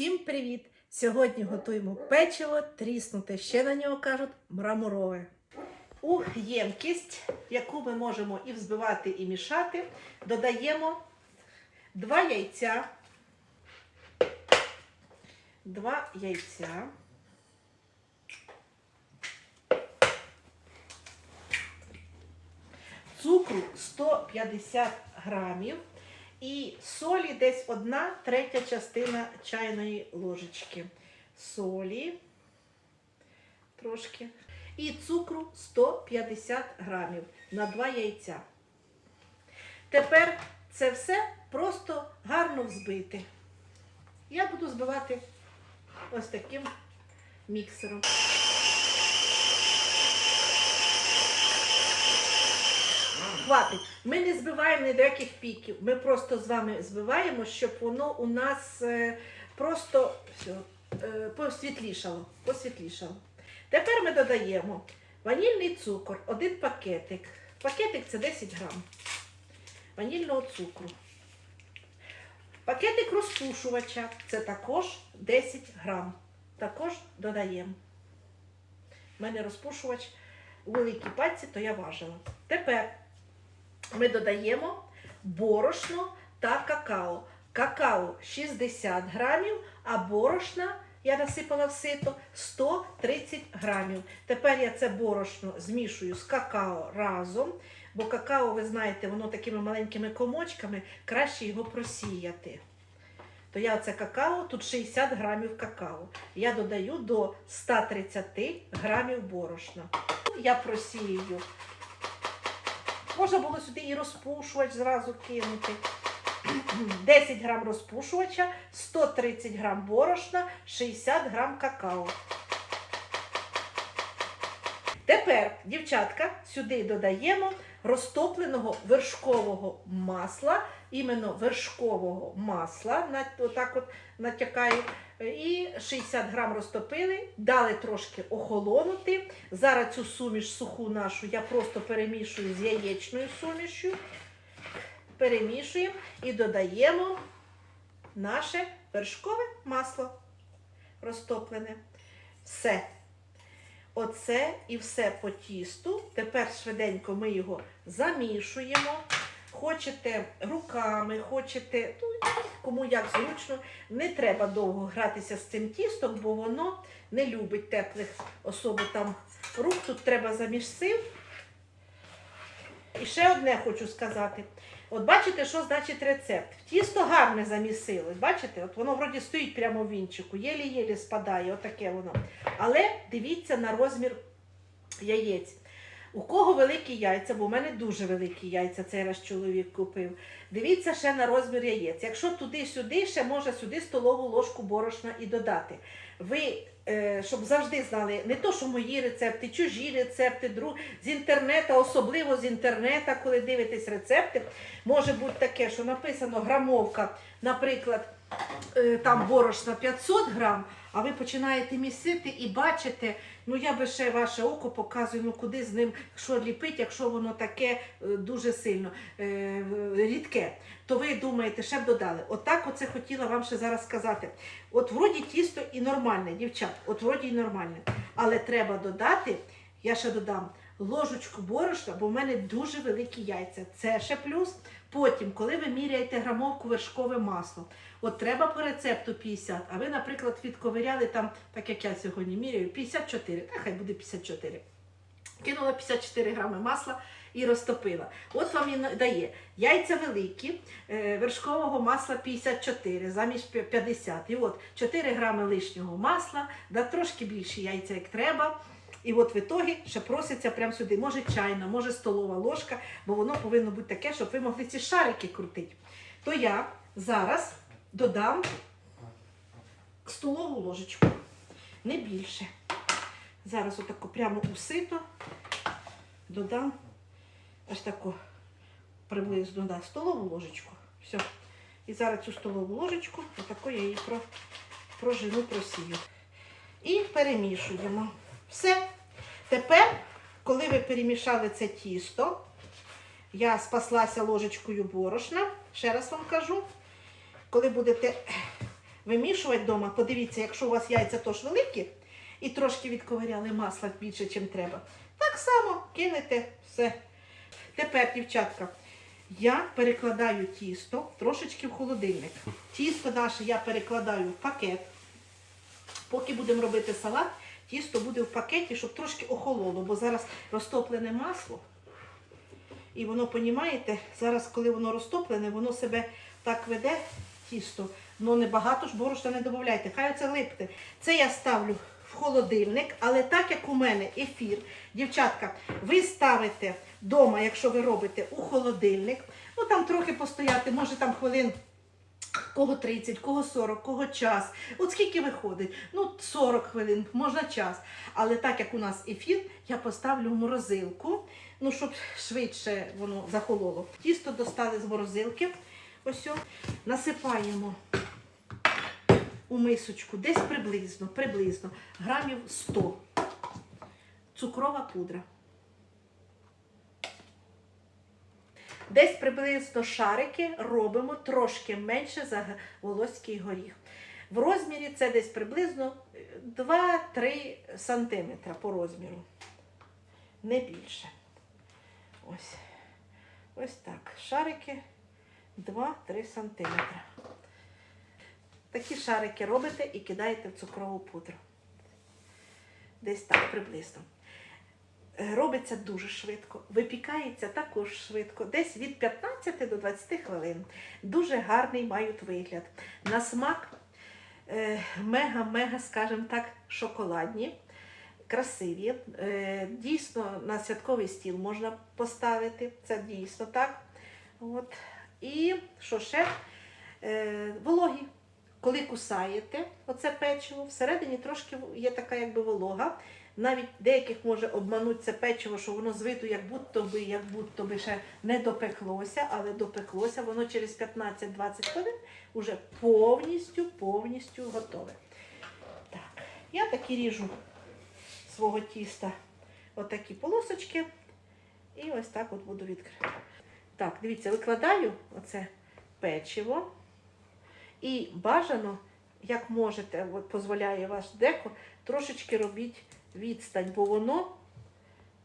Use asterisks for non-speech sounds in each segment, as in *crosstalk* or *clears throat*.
Всім привіт! Сьогодні готуємо печиво, тріснуте, ще на нього кажуть мраморове. У ємкість, яку ми можемо і взбивати, і мішати, додаємо 2 яйця, 2 яйця, цукру 150 грамів і солі десь одна третя частина чайної ложечки. Солі трошки. І цукру 150 грамів на 2 яйця. Тепер це все просто гарно взбити. Я буду збивати ось таким міксером. Хватить. Ми не збиваємо ні до яких піків. Ми просто з вами збиваємо, щоб воно у нас е, просто все, посвітлішало. посвітлішало. Тепер ми додаємо ванільний цукор, один пакетик. Пакетик це 10 грам ванільного цукру. Пакетик розпушувача це також 10 грам. Також додаємо. У мене розпушувач у великій пальці, то я важила. Тепер ми додаємо борошно та какао. Какао 60 грамів, а борошна я насипала в сито 130 грамів. Тепер я це борошно змішую з какао разом, бо какао, ви знаєте, воно такими маленькими комочками, краще його просіяти. То я оце какао, тут 60 грамів какао. Я додаю до 130 грамів борошна. Я просію. Можна було сюди і розпушувач зразу кинути. *clears throat* 10 грам розпушувача, 130 грам борошна, 60 грам какао. Тепер, дівчатка, сюди додаємо розтопленого вершкового масла, іменно вершкового масла, отак от натякаю. І 60 грам розтопили, дали трошки охолонути. Зараз цю суміш суху нашу я просто перемішую з яєчною сумішю. Перемішуємо і додаємо наше вершкове масло розтоплене. Все. Оце і все по тісту. Тепер швиденько ми його замішуємо. Хочете руками, хочете, ну, кому як зручно. Не треба довго гратися з цим тістом, бо воно не любить теплих особо там рук. Тут треба заміж сил. І ще одне хочу сказати. От бачите, що значить рецепт. Тісто гарне замісили. Бачите, от воно вроді стоїть прямо в вінчику, єлі-єлі спадає, отаке воно. Але дивіться на розмір яєць. У кого великі яйця, бо в мене дуже великі яйця, цей раз чоловік купив. Дивіться ще на розмір яєць. Якщо туди-сюди, ще може сюди столову ложку борошна і додати. Ви, е, щоб завжди знали, не то, що мої рецепти, чужі рецепти, друг, з інтернету, особливо з інтернету, коли дивитесь рецепти, може бути таке, що написано грамовка, наприклад, е, там борошна 500 грам, а ви починаєте місити і бачите, ну я би ще ваше око показую, ну куди з ним що ліпить, якщо воно таке е, дуже сильно е, рідке. То ви думаєте, ще б додали. Отак оце хотіла вам ще зараз сказати. От вроді тісто і нормальне, дівчат, от вроді і нормальне. Але треба додати, я ще додам ложечку борошна, бо в мене дуже великі яйця. Це ще плюс. Потім, коли ви міряєте грамовку вершкове масло, от треба по рецепту 50, а ви, наприклад, відковиряли там, так як я сьогодні міряю, 54, та хай буде 54. Кинула 54 грами масла і розтопила. От вам і дає яйця великі, е, вершкового масла 54, замість 50. І от 4 грами лишнього масла, да трошки більше яйця, як треба. І от в ітогі ще проситься прямо сюди. Може чайна, може столова ложка, бо воно повинно бути таке, щоб ви могли ці шарики крутити. То я зараз додам столову ложечку, не більше. Зараз отако прямо у сито додам ось таку приблизно да, столову ложечку. Все. І зараз цю столову ложечку, отако я її про, прожину, просію. І перемішуємо. Все. Тепер, коли ви перемішали це тісто, я спаслася ложечкою борошна, ще раз вам кажу, коли будете вимішувати вдома. Подивіться, якщо у вас яйця тож великі і трошки відковиряли масла більше, ніж треба. Так само кинете все. Тепер, дівчатка, я перекладаю тісто трошечки в холодильник. Тісто наше я перекладаю в пакет. Поки будемо робити салат, тісто буде в пакеті, щоб трошки охололо, бо зараз розтоплене масло. І воно, понімаєте, зараз, коли воно розтоплене, воно себе так веде, тісто. Ну небагато ж борошна не додавайте, хай оце липне. Це я ставлю в холодильник, але так як у мене ефір, дівчатка, ви ставите вдома, якщо ви робите у холодильник, ну там трохи постояти, може там хвилин. Кого 30, кого 40, кого час. От скільки виходить? Ну, 40 хвилин, можна час. Але так як у нас ефір, я поставлю в морозилку, ну, щоб швидше воно захололо. Тісто достали з морозилки. Ось о. насипаємо у мисочку десь приблизно, приблизно грамів 100. Цукрова пудра. Десь приблизно шарики робимо трошки менше за волоський горіх. В розмірі це десь приблизно е, 2-3 см по розміру. Не більше. Ось. Ось так. Шарики 2-3 см. Такі шарики робите і кидаєте в цукрову пудру. Десь так приблизно. Е, Робиться дуже швидко, випікається також швидко, десь від 15 до 20 хвилин. Дуже гарний мають вигляд. На смак е, мега-мега, скажімо так, шоколадні, красиві. Е, Дійсно, на святковий стіл можна поставити. Це дійсно так. От. І що ще? Вологі. Коли кусаєте оце печиво, всередині трошки є така якби волога. Навіть деяких може обманути це печиво, що воно з виду як будто би, як будто би ще не допеклося, але допеклося, воно через 15-20 хвилин вже повністю, повністю готове. Так, я такі ріжу свого тіста отакі полосочки. І ось так от буду відкривати. Так, дивіться, викладаю оце печиво. І бажано, як можете, дозволяє ваш деко, трошечки робіть відстань, бо воно,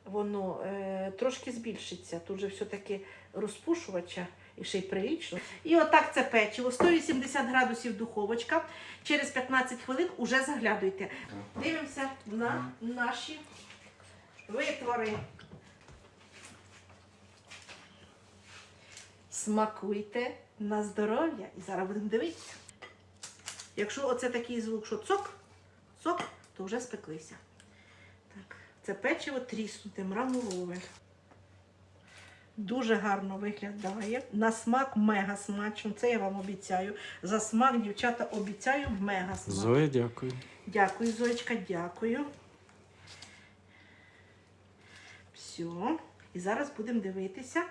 воно е, трошки збільшиться. Тут же все-таки розпушувача і ще й прилічно. І отак це печиво, 180 градусів духовочка. Через 15 хвилин уже заглядуйте. Дивимося на наші витвори. Смакуйте на здоров'я. І зараз будемо дивитися. Якщо оце такий звук, що цок, цок, то вже спеклися. Це печиво тріснуте, мраморове. Дуже гарно виглядає. На смак мега смачно. Це я вам обіцяю. За смак, дівчата, обіцяю мега смак. Зоя, дякую. Дякую, Зоечка, дякую. Все. І зараз будемо дивитися.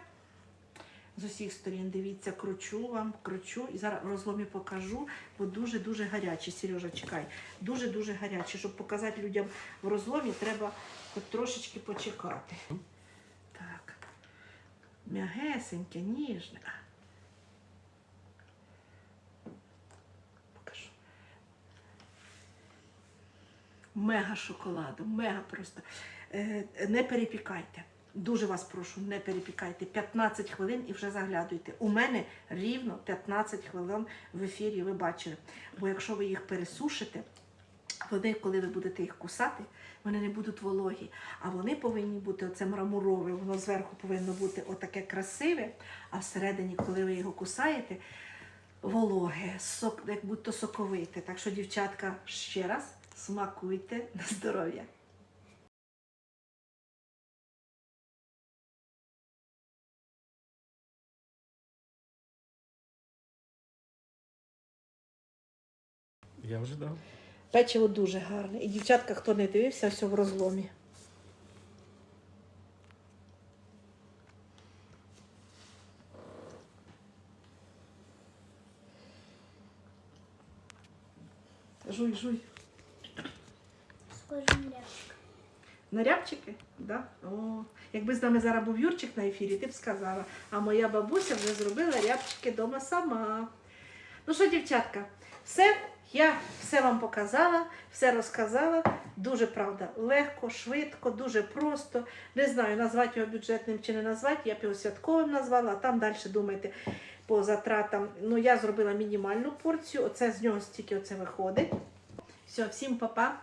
З усіх сторін дивіться, кручу вам, кручу. І зараз в розломі покажу, бо дуже-дуже гарячі. Сережа, чекай. Дуже-дуже гарячі. Щоб показати людям в розломі, треба хоч трошечки почекати. Так. М'ягесеньке, ніжне. Покажу. Мега шоколаду, мега просто. Е, Не перепікайте. Дуже вас прошу, не перепікайте. 15 хвилин і вже заглядуйте. У мене рівно 15 хвилин в ефірі, ви бачили. Бо якщо ви їх пересушите, вони, коли ви будете їх кусати, вони не будуть вологі. А вони повинні бути оце мраморове, воно зверху повинно бути отаке красиве, а всередині, коли ви його кусаєте, вологе, сок, як будто соковите. Так що, дівчатка, ще раз смакуйте на здоров'я. Я вже дав. Печиво дуже гарне. І дівчатка, хто не дивився, все в розломі. Жуй, жуй. Схоже на рябчик. На рябчики? Да? О, якби з нами зараз був Юрчик на ефірі, ти б сказала. А моя бабуся вже зробила рябчики вдома сама. Ну що, дівчатка, все, Я все вам показала, все розказала. Дуже правда, легко, швидко, дуже просто. Не знаю, назвати його бюджетним чи не назвати, я б його святковим назвала, а там далі думайте по затратам. Ну, я зробила мінімальну порцію, оце з нього стільки оце виходить. Все, всім па-па.